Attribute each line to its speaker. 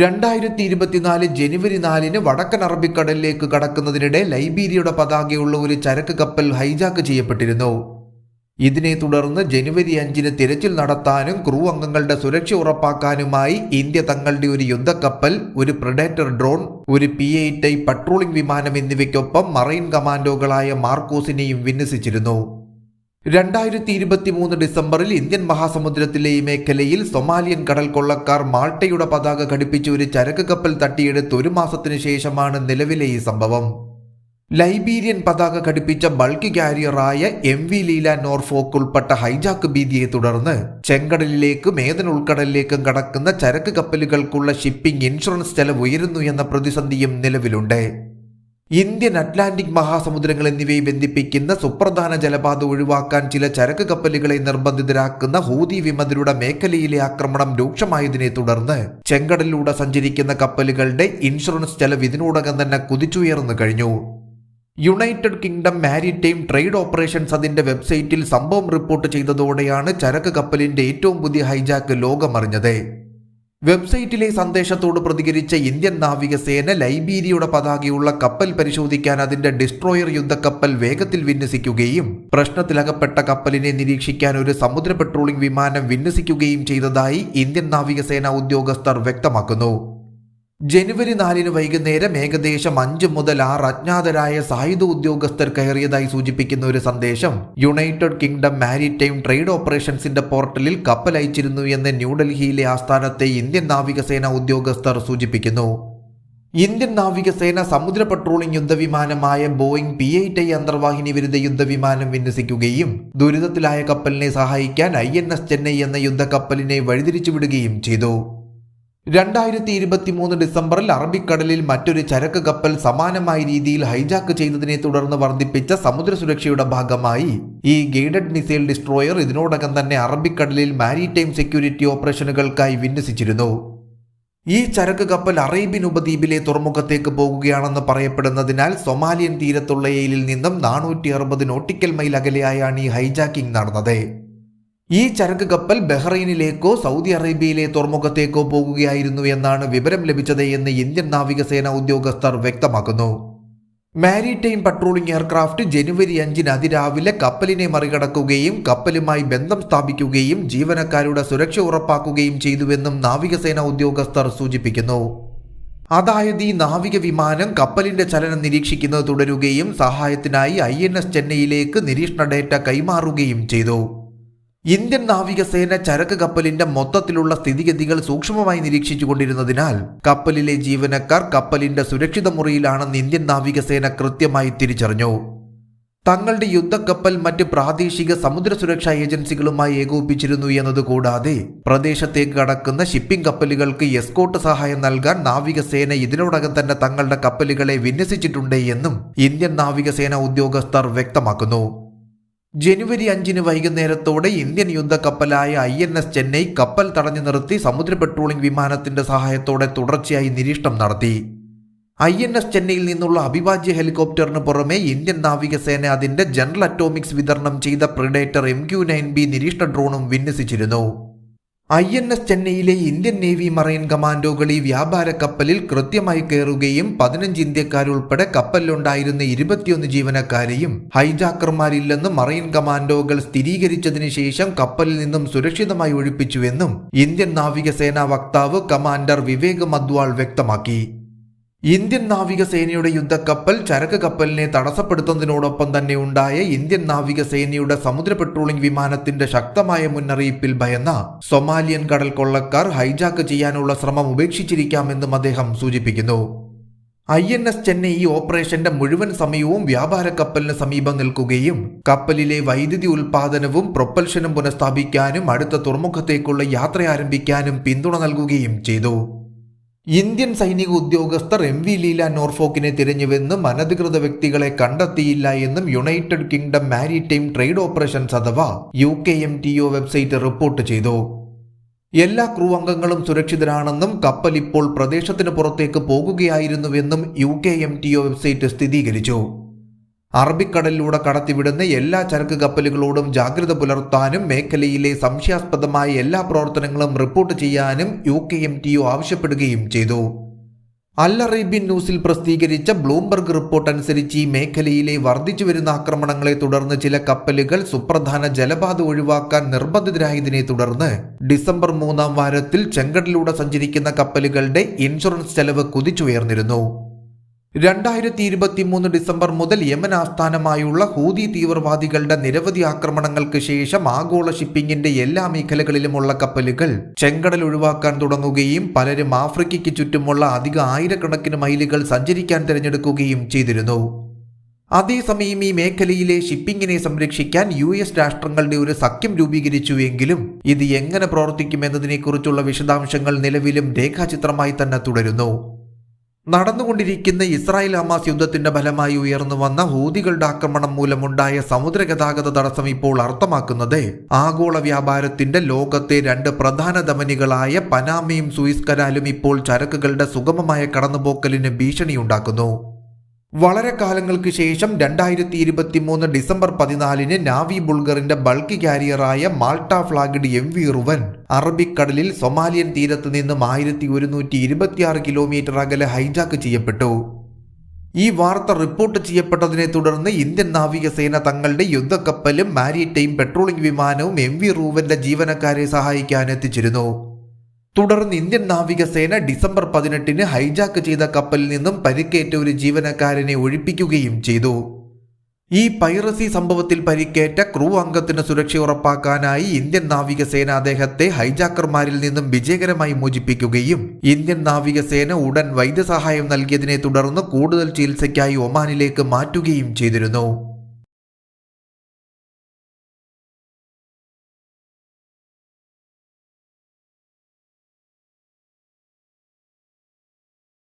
Speaker 1: രണ്ടായിരത്തി ഇരുപത്തിനാല് ജനുവരി നാലിന് വടക്കൻ അറബിക്കടലിലേക്ക് കടക്കുന്നതിനിടെ ലൈബീരിയയുടെ പതാകയുള്ള ഒരു ചരക്ക് കപ്പൽ ഹൈജാക്ക് ചെയ്യപ്പെട്ടിരുന്നു. ഇതിനെ തുടർന്ന് ജനുവരി അഞ്ചിന് തിരച്ചിൽ നടത്താനും ക്രൂ അംഗങ്ങളുടെ സുരക്ഷ ഉറപ്പാക്കാനുമായി ഇന്ത്യ തങ്ങളുടെ ഒരു യുദ്ധക്കപ്പൽ ഒരു പ്രഡേറ്റർ ഡ്രോൺ ഒരു പി എയ്റ്റ് ഐ പട്രോളിംഗ് വിമാനം എന്നിവയ്ക്കൊപ്പം മറൈൻ കമാൻഡോകളായ മാർക്കോസിനെയും വിന്യസിച്ചിരുന്നു. രണ്ടായിരത്തി ഇരുപത്തി മൂന്ന് ഡിസംബറിൽ ഇന്ത്യൻ മഹാസമുദ്രത്തിലെ ഈ മേഖലയിൽ സൊമാലിയൻ കടൽ കൊള്ളക്കാർ മാൾട്ടയുടെ പതാക ഘടിപ്പിച്ച് ഒരു ചരക്ക് കപ്പൽ തട്ടിയെടുത്ത് ഒരു മാസത്തിനു ശേഷമാണ് നിലവിലെ ഈ സംഭവം. ലൈബീരിയൻ പതാക ഘടിപ്പിച്ച ബൾക്ക് കാരിയറായ എം വി ലീല നോർഫോക്ക് ഉൾപ്പെട്ട ഹൈജാക്ക് ഭീതിയെ തുടർന്ന് ചെങ്കടലിലേക്കും ഏതൻ ഉൾക്കടലിലേക്കും കടക്കുന്ന ചരക്ക് കപ്പലുകൾക്കുള്ള ഷിപ്പിംഗ് ഇൻഷുറൻസ് ചെലവ് ഉയരുന്നു എന്ന പ്രതിസന്ധിയും നിലവിലുണ്ട്. ഇന്ത്യൻ അറ്റ്ലാന്റിക് മഹാസമുദ്രങ്ങൾ എന്നിവയെ ബന്ധിപ്പിക്കുന്ന സുപ്രധാന ജലപാത ഒഴിവാക്കാൻ ചില ചരക്ക് കപ്പലുകളെ നിർബന്ധിതരാക്കുന്ന ഹൂതി വിമതരുടെ മേഖലയിലെ ആക്രമണം രൂക്ഷമായതിനെ തുടർന്ന് ചെങ്കടലിലൂടെ സഞ്ചരിക്കുന്ന കപ്പലുകളുടെ ഇൻഷുറൻസ് ചെലവ് ഇതിനോടകം തന്നെ കുതിച്ചുയർന്നു കഴിഞ്ഞു. United Kingdom Maritime Trade Operations അതിന്റെ വെബ്സൈറ്റിൽ സംഭവം റിപ്പോർട്ട് ചെയ്തതോടെയാണ് ചരക്ക് കപ്പലിന്റെ ഏറ്റവും പുതിയ ഹൈജാക്ക് ലോകമറിഞ്ഞത്. വെബ്സൈറ്റിലെ സന്ദേശത്തോട് പ്രതികരിച്ച ഇന്ത്യൻ നാവികസേന ലൈബീരിയയുടെ പതാകയുള്ള കപ്പൽ പരിശോധിക്കാൻ അതിന്റെ ഡിസ്ട്രോയർ യുദ്ധക്കപ്പൽ വേഗത്തിൽ വിന്യസിക്കുകയും പ്രശ്നത്തിലകപ്പെട്ട കപ്പലിനെ നിരീക്ഷിക്കാൻ ഒരു സമുദ്ര പെട്രോളിംഗ് വിമാനം വിന്യസിക്കുകയും ചെയ്തതായി ഇന്ത്യൻ നാവികസേന ഉദ്യോഗസ്ഥർ വ്യക്തമാക്കുന്നു. ജനുവരി നാലിന് വൈകുന്നേരം ഏകദേശം അഞ്ച് മുതൽ ആറ് അജ്ഞാതരായ സായുധ ഉദ്യോഗസ്ഥർ കയറിയതായി സൂചിപ്പിക്കുന്ന ഒരു സന്ദേശം യുണൈറ്റഡ് കിങ്ഡം മാരിടൈം ട്രേഡ് ഓപ്പറേഷൻസിന്റെ പോർട്ടലിൽ കപ്പൽ അയച്ചിരുന്നു എന്ന് ന്യൂഡൽഹിയിലെ ആസ്ഥാനത്തെ ഇന്ത്യൻ നാവികസേന ഉദ്യോഗസ്ഥർ സൂചിപ്പിക്കുന്നു. ഇന്ത്യൻ നാവികസേന സമുദ്ര പട്രോളിംഗ് യുദ്ധവിമാനമായ ബോയിംഗ് പി എയ്റ്റ് ഐ അന്തർവാഹിനി വിരുദ്ധ യുദ്ധവിമാനം വിന്യസിക്കുകയും ദുരിതത്തിലായ കപ്പലിനെ സഹായിക്കാൻ ഐ എൻ എസ് ചെന്നൈ എന്ന യുദ്ധക്കപ്പലിനെ വഴിതിരിച്ചുവിടുകയും ചെയ്തു. രണ്ടായിരത്തി ഇരുപത്തി മൂന്ന് ഡിസംബറിൽ അറബിക്കടലിൽ മറ്റൊരു ചരക്ക് കപ്പൽ സമാനമായ രീതിയിൽ ഹൈജാക്ക് ചെയ്തതിനെ തുടർന്ന് വർദ്ധിപ്പിച്ച സമുദ്ര സുരക്ഷയുടെ ഭാഗമായി. ഈ ഗൈഡഡ് മിസൈൽ ഡിസ്ട്രോയർ ഇതിനോടകം തന്നെ അറബിക്കടലിൽ മാരിടൈം സെക്യൂരിറ്റി ഓപ്പറേഷനുകൾക്കായി വിന്യസിച്ചിരുന്നു. ഈ ചരക്ക് കപ്പൽ അറേബ്യൻ ഉപദ്വീപിലെ തുറമുഖത്തേക്ക് പോകുകയാണെന്ന് പറയപ്പെടുന്നതിനാൽ സൊമാലിയൻ തീരത്തുള്ള എയിലിൽ നിന്നും നാനൂറ്റി അറുപത് നോട്ടിക്കൽ മൈൽ അകലെയായാണ് ഈ ഹൈജാക്കിംഗ് നടന്നത്. ഈ ചരക്ക് കപ്പൽ ബഹ്റൈനിലേക്കോ സൗദി അറേബ്യയിലെ തുറമുഖത്തേക്കോ പോകുകയായിരുന്നു എന്നാണ് വിവരം ലഭിച്ചത് എന്ന് ഇന്ത്യൻ നാവികസേന ഉദ്യോഗസ്ഥർ വ്യക്തമാക്കുന്നു. മാരിടൈം പട്രോളിംഗ് എയർക്രാഫ്റ്റ് ജനുവരി അഞ്ചിന് അതിരാവിലെ കപ്പലിനെ മറികടക്കുകയും കപ്പലുമായി ബന്ധം സ്ഥാപിക്കുകയും ജീവനക്കാരുടെ സുരക്ഷ ഉറപ്പാക്കുകയും ചെയ്തുവെന്നും നാവികസേന ഉദ്യോഗസ്ഥർ സൂചിപ്പിക്കുന്നു. അതായത് ഈ നാവിക വിമാനം കപ്പലിന്റെ ചലനം നിരീക്ഷിക്കുന്നത് തുടരുകയും സഹായത്തിനായി ഐ ചെന്നൈയിലേക്ക് നിരീക്ഷണ ഡേറ്റ കൈമാറുകയും ചെയ്തു. ഇന്ത്യൻ നാവികസേന ചരക്ക് കപ്പലിന്റെ മൊത്തത്തിലുള്ള സ്ഥിതിഗതികൾ സൂക്ഷ്മമായി നിരീക്ഷിച്ചുകൊണ്ടിരുന്നതിനാൽ കപ്പലിലെ ജീവനക്കാർ കപ്പലിന്റെ സുരക്ഷിത മുറിയിലാണെന്ന് ഇന്ത്യൻ നാവികസേന കൃത്യമായി തിരിച്ചറിഞ്ഞു. തങ്ങളുടെ യുദ്ധക്കപ്പൽ മറ്റ് പ്രാദേശിക സമുദ്ര സുരക്ഷാ ഏജൻസികളുമായി ഏകോപിപ്പിച്ചിരുന്നു എന്നതുകൂടാതെ പ്രദേശത്തേക്ക് കടക്കുന്ന ഷിപ്പിംഗ് കപ്പലുകൾക്ക് എസ്കോട്ട് സഹായം നൽകാൻ നാവികസേന ഇതിനോടകം തന്നെ തങ്ങളുടെ കപ്പലുകളെ വിന്യസിച്ചിട്ടുണ്ട് എന്നും ഇന്ത്യൻ നാവികസേന ഉദ്യോഗസ്ഥർ വ്യക്തമാക്കുന്നു. ജനുവരി അഞ്ചിന് വൈകുന്നേരത്തോടെ ഇന്ത്യൻ യുദ്ധക്കപ്പലായ ഐ എൻ എസ് ചെന്നൈ കപ്പൽ തടഞ്ഞു നിർത്തി സമുദ്ര പെട്രോളിംഗ് വിമാനത്തിന്റെ സഹായത്തോടെ തുടർച്ചയായി നിരീക്ഷണം നടത്തി. ഐ എൻ എസ് ചെന്നൈയിൽ നിന്നുള്ള അവിഭാജ്യ ഹെലികോപ്റ്ററിന് പുറമെ ഇന്ത്യൻ നാവികസേന അതിന്റെ ജനറൽ അറ്റോമിക്സ് വിതരണം ചെയ്ത Predator M Q nine B നിരീക്ഷണ ഡ്രോണും വിന്യസിച്ചിരുന്നു. ഐ എൻ എസ് ചെന്നൈയിലെ ഇന്ത്യൻ നേവി മറൈൻ കമാൻഡോകൾ ഈ വ്യാപാര കപ്പലിൽ കൃത്യമായി കയറുകയും പതിനഞ്ച് ഇന്ത്യക്കാരുൾപ്പെടെ കപ്പലിലുണ്ടായിരുന്ന ഇരുപത്തിയൊന്ന് ജീവനക്കാരെയും ഹൈജാക്കർമാരില്ലെന്ന് മറൈൻ കമാൻഡോകൾ സ്ഥിരീകരിച്ചതിനു ശേഷം കപ്പലിൽ നിന്നും സുരക്ഷിതമായി ഒഴിപ്പിച്ചുവെന്നും ഇന്ത്യൻ നാവികസേനാ വക്താവ് കമാൻഡർ വിവേക് മദ്വാൾ വ്യക്തമാക്കി. ഇന്ത്യൻ നാവികസേനയുടെ യുദ്ധക്കപ്പൽ ചരക്ക് കപ്പലിനെ തടസ്സപ്പെടുത്തുന്നതിനോടൊപ്പം തന്നെ ഉണ്ടായ ഇന്ത്യൻ നാവികസേനയുടെ സമുദ്ര പെട്രോളിംഗ് വിമാനത്തിന്റെ ശക്തമായ മുന്നറിയിപ്പിൽ ഭയന്ന സൊമാലിയൻ കടൽ കൊള്ളക്കാർ ഹൈജാക്ക് ചെയ്യാനുള്ള ശ്രമം ഉപേക്ഷിച്ചിരിക്കാമെന്നും അദ്ദേഹം സൂചിപ്പിക്കുന്നു. ഐ എൻ എസ് ചെന്നൈ ഈ ഓപ്പറേഷന്റെ മുഴുവൻ സമയവും വ്യാപാര കപ്പലിന് സമീപം നിൽക്കുകയും കപ്പലിലെ വൈദ്യുതി ഉൽപാദനവും പ്രൊപ്പൽഷനും പുനഃസ്ഥാപിക്കാനും അടുത്ത തുറമുഖത്തേക്കുള്ള യാത്ര ആരംഭിക്കാനും പിന്തുണ നൽകുകയും ചെയ്തു. ഇന്ത്യൻ സൈനിക ഉദ്യോഗസ്ഥർ എം വി ലീല നോർഫോക്കിനെ തിരഞ്ഞുവെന്നും അനധികൃത വ്യക്തികളെ കണ്ടെത്തിയില്ല എന്നും United Kingdom Maritime Trade Operations അഥവാ U K M T O website report ചെയ്തു. എല്ലാ ക്രൂ അംഗങ്ങളും സുരക്ഷിതരാണെന്നും കപ്പൽ ഇപ്പോൾ പ്രദേശത്തിന് പുറത്തേക്ക് പോകുകയായിരുന്നുവെന്നും U K M T O website സ്ഥിരീകരിച്ചു. അറബിക്കടലിലൂടെ കടത്തിവിടുന്ന എല്ലാ ചരക്ക് കപ്പലുകളോടും ജാഗ്രത പുലർത്താനും മേഖലയിലെ സംശയാസ്പദമായ എല്ലാ പ്രവർത്തനങ്ങളും റിപ്പോർട്ട് ചെയ്യാനും U K M T O ആവശ്യപ്പെടുകയും ചെയ്തു. അൽ അറേബ്യൻ ന്യൂസിൽ പ്രസിദ്ധീകരിച്ച ബ്ലൂംബർഗ് റിപ്പോർട്ട് അനുസരിച്ച് ഈ മേഖലയിലെ വർദ്ധിച്ചു വരുന്ന ആക്രമണങ്ങളെ തുടർന്ന് ചില കപ്പലുകൾ സുപ്രധാന ജലപാത ഒഴിവാക്കാൻ നിർബന്ധിതരായതിനെ തുടർന്ന് ഡിസംബർ മൂന്നാം വാരത്തിൽ ചെങ്കടലിലൂടെ സഞ്ചരിക്കുന്ന കപ്പലുകളുടെ ഇൻഷുറൻസ് ചെലവ് കുതിച്ചുയർന്നിരുന്നു. രണ്ടായിരത്തി ഇരുപത്തി മൂന്ന് ഡിസംബർ മുതൽ യമൻ ആസ്ഥാനമായുള്ള ഹൂതി തീവ്രവാദികളുടെ നിരവധി ആക്രമണങ്ങൾക്ക് ശേഷം ആഗോള ഷിപ്പിംഗിന്റെ എല്ലാ മേഖലകളിലുമുള്ള കപ്പലുകൾ ചെങ്കടൽ ഒഴിവാക്കാൻ തുടങ്ങുകയും പലരും ആഫ്രിക്കയ്ക്ക് ചുറ്റുമുള്ള അധിക ആയിരക്കണക്കിന് മൈലുകൾ സഞ്ചരിക്കാൻ തിരഞ്ഞെടുക്കുകയും ചെയ്തിരുന്നു. അതേസമയം ഈ മേഖലയിലെ ഷിപ്പിംഗിനെ സംരക്ഷിക്കാൻ യു എസ് രാഷ്ട്രങ്ങളുടെ ഒരു സഖ്യം രൂപീകരിച്ചുവെങ്കിലും ഇത് എങ്ങനെ പ്രവർത്തിക്കുമെന്നതിനെക്കുറിച്ചുള്ള വിശദാംശങ്ങൾ നിലവിലും രേഖാചിത്രമായി തന്നെ തുടരുന്നു. നടന്നുകൊണ്ടിരിക്കുന്ന ഇസ്രായേൽ ഹമാസ് യുദ്ധത്തിന്റെ ഫലമായി ഉയർന്നു വന്ന ഹൂതികളുടെ ആക്രമണം മൂലമുണ്ടായ സമുദ്ര ഗതാഗത തടസ്സം ഇപ്പോൾ അർത്ഥമാക്കുന്നത് ആഗോള വ്യാപാരത്തിന്റെ ലോകത്തെ രണ്ട് പ്രധാന ധമനികളായ പനാമയും സൂയിസ് കനാലും ഇപ്പോൾ ചരക്കുകളുടെ സുഗമമായ കടന്നുപോക്കലിന് ഭീഷണിയുണ്ടാക്കുന്നു. വളരെ കാലങ്ങൾക്ക് ശേഷം രണ്ടായിരത്തി ഇരുപത്തി മൂന്ന് ഡിസംബർ പതിനാലിന് നാവി ബുൾഗറിന്റെ ബൾക്കി കാരിയറായ Malta flagged M V Ruen അറബിക്കടലിൽ സൊമാലിയൻ തീരത്ത് നിന്നും ആയിരത്തി ഒരുന്നൂറ്റി ഇരുപത്തിയാറ് കിലോമീറ്റർ അകലെ ഹൈജാക്ക് ചെയ്യപ്പെട്ടു. ഈ വാർത്ത റിപ്പോർട്ട് ചെയ്യപ്പെട്ടതിനെ തുടർന്ന് ഇന്ത്യൻ നാവികസേന തങ്ങളുടെ യുദ്ധക്കപ്പലും മാരിടൈം പെട്രോളിംഗ് വിമാനവും എം വി റൂവന്റെ ജീവനക്കാരെ സഹായിക്കാൻ എത്തിച്ചിരുന്നു. തുടർന്ന് ഇന്ത്യൻ നാവികസേന ഡിസംബർ പതിനെട്ടിന് ഹൈജാക്ക് ചെയ്ത കപ്പലിൽ നിന്നും പരിക്കേറ്റ ഒരു ജീവനക്കാരനെ ഒഴിപ്പിക്കുകയും ചെയ്തു. ഈ പൈറസി സംഭവത്തിൽ പരിക്കേറ്റ ക്രൂ അംഗത്തിന് സുരക്ഷ ഉറപ്പാക്കാനായി ഇന്ത്യൻ നാവികസേന അദ്ദേഹത്തെ ഹൈജാക്കർമാരിൽ നിന്നും വിജയകരമായി മോചിപ്പിക്കുകയും ഇന്ത്യൻ നാവികസേന ഉടൻ വൈദ്യസഹായം നൽകിയതിനെ തുടർന്ന് കൂടുതൽ ചികിത്സയ്ക്കായി ഒമാനിലേക്ക് മാറ്റുകയും ചെയ്തിരുന്നു.